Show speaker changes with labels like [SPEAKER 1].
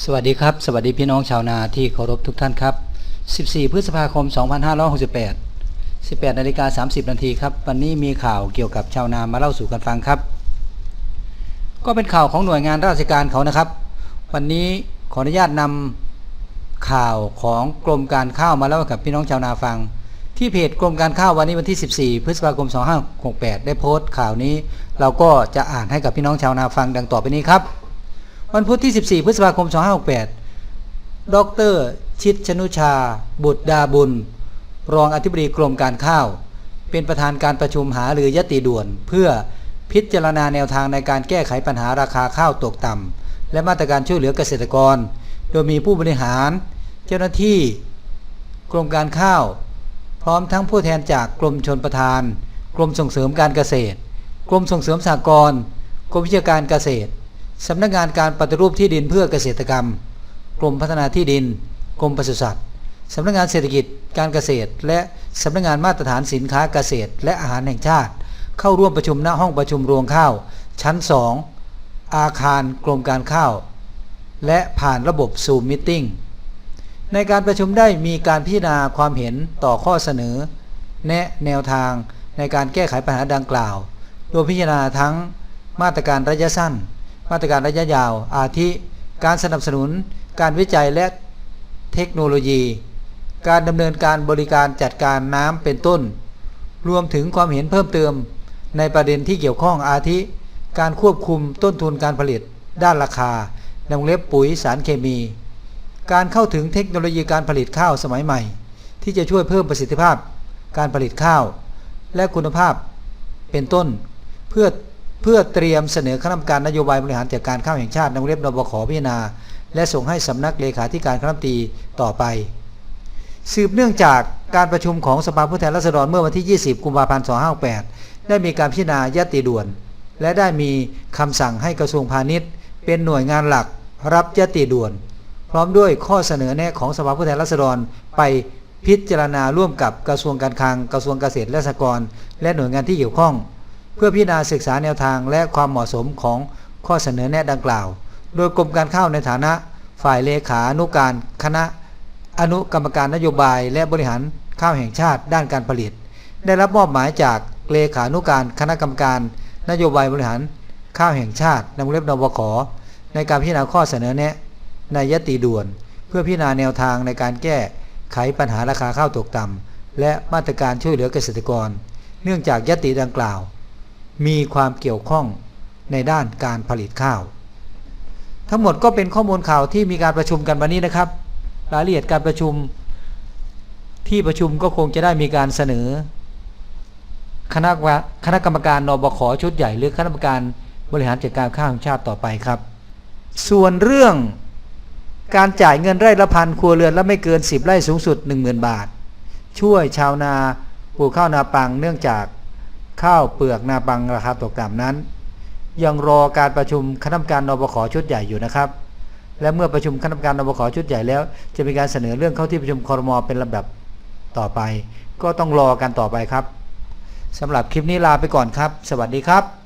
[SPEAKER 1] สวัสดีครับ สวัสดีพี่น้องชาวนาที่เคารพทุกท่านครับ 14 พฤษภาคม 2568 18นาฬิกา30 นาทีครับ วันนี้มีข่าวเกี่ยวกับชาวนามาเล่าสู่กันฟังครับ ก็เป็นข่าวของหน่วยงานราชการเขานะครับ วันนี้ขออนุญาตนำข่าวของกรมการข้าวมาเล่าให้กับพี่น้องชาวนาฟัง ที่เพจกรมการข้าววันนี้วันที่ 14 พฤษภาคม 2568 ได้โพสต์ข่าวนี้ เราก็จะอ่านให้กับพี่น้องชาวนาฟังดังต่อไปนี้ครับ วันพุธที่ 14 พฤษภาคม 2568 ดร ชิดชนุชา บุตรดาบุญ รองอธิบดีกรมการข้าว เป็นประธานการประชุมหาหรือยติด่วน เพื่อพิจารณาแนวทางในการแก้ไขปัญหาราคาข้าวตกต่ำและมาตรการช่วยเหลือเกษตรกร โดยมีผู้บริหาร เจ้าหน้าที่ กรมการข้าว พร้อมทั้งผู้แทนจากกรมชนประทาน กรมส่งเสริมการเกษตร กรมส่งเสริมสหกรณ์กรมวิชาการเกษตร สำนักงานการปฏิรูปที่ดินเพื่อเกษตรกรรม กรมพัฒนาที่ดิน กรมปศุสัตว์สำนักงานเศรษฐกิจการเกษตร และสำนักงานมาตรฐานสินค้าเกษตร และอาหารแห่งชาติ เข้าร่วมประชุมณห้องประชุมรวงข้าว ชั้น 2 อาคารกรมการข้าว และผ่านระบบซูมมิทติ้งในการประชุมได้มีการพิจารณาความเห็นต่อข้อเสนอ แนะแนวทางในการแก้ไขปัญหาดังกล่าว โดยพิจารณาทั้งมาตรการระยะสั้น มาตรการระยะยาว อาทิ การสนับสนุน การวิจัยและเทคโนโลยี การดำเนินการบริการจัดการน้ำเป็นต้น รวมถึงความเห็นเพิ่มเติม ในประเด็นที่เกี่ยวข้องอาทิ การควบคุมต้นทุนการผลิต ด้านราคาในวงเล็บปุ๋ยสารเคมี การเข้าถึงเทคโนโลยีการผลิตข้าวสมัยใหม่ ที่จะช่วยเพิ่มประสิทธิภาพ การผลิตข้าว และคุณภาพเป็นต้น เพื่อ เพื่อเตรียมเสนอคณะกรรมการนโยบายบริหารจัดการข้าวแห่งชาติในวงเล็บนบขพิจารณา และส่งให้สำนักเลขาธิการคณะตีต่อไป สืบเนื่องจากการประชุมของสภาผู้แทนราษฎรเมื่อวันที่ 20 กุมภาพันธ์ 2568 ได้มีการพิจารณายติด่วน และได้มีคำสั่งให้กระทรวงพาณิชย์ เป็นหน่วยงานหลักรับยติด่วน พร้อมด้วยข้อเสนอแนะของสภาผู้แทนราษฎรไปพิจารณาร่วมกับกระทรวงการคลัง กระทรวงเกษตรและสหกรณ์และหน่วยงานที่เกี่ยวข้อง เพื่อพิจารณาศึกษาแนวทางและความเหมาะสมของข้อเสนอแนะดังกล่าว โดยกรมการข้าวในฐานะ ฝ่ายเลขานุการคณะอนุกรรมการนโยบาย และบริหารข้าวแห่งชาติด้านการผลิต ได้รับมอบหมายจากเลขานุการคณะกรรมการ นโยบายบริหารข้าวแห่งชาติในวงเล็บนวขในการพิจารณาข้อเสนอแนะ ในยติด่วน เพื่อพิจารณาแนวทางในการแก้ไขปัญหาราคาข้าวตกต่ำและมาตรการช่วยเหลือเกษตรกร เนื่องจากยติดังกล่าว มีความเกี่ยวข้องในด้านการผลิตข้าว ทั้งหมดก็เป็นข้อมูลข่าวที่มีการประชุมกันวันนี้นะครับ รายละเอียดการประชุมที่ประชุมก็คงจะได้มีการเสนอ คณะคณะกรรมการนบขชุดใหญ่หรือคณะกรรมการบริหารจัดการข้าวแห่งชาติต่อไปครับ ส่วนเรื่องการจ่ายเงินไร่ละพันครัวเรือนและไม่เกิน 10 ไร่สูงสุด 10,000 บาท ช่วยชาวนาปลูกข้าวนาปังเนื่องจาก ข้าวเปลือกนาปังราคาตกต่ำนั้น ยังรอการประชุมคณะกรรมการนบขชุดใหญ่อยู่นะครับ และเมื่อประชุมคณะกรรมการนบขชุดใหญ่แล้ว จะมีการเสนอเรื่องเข้าที่ประชุมคอรมอเป็นลำดับต่อไป ก็ต้องรอกันต่อไปครับสำหรับคลิปนี้ลาไปก่อนครับ สวัสดีครับ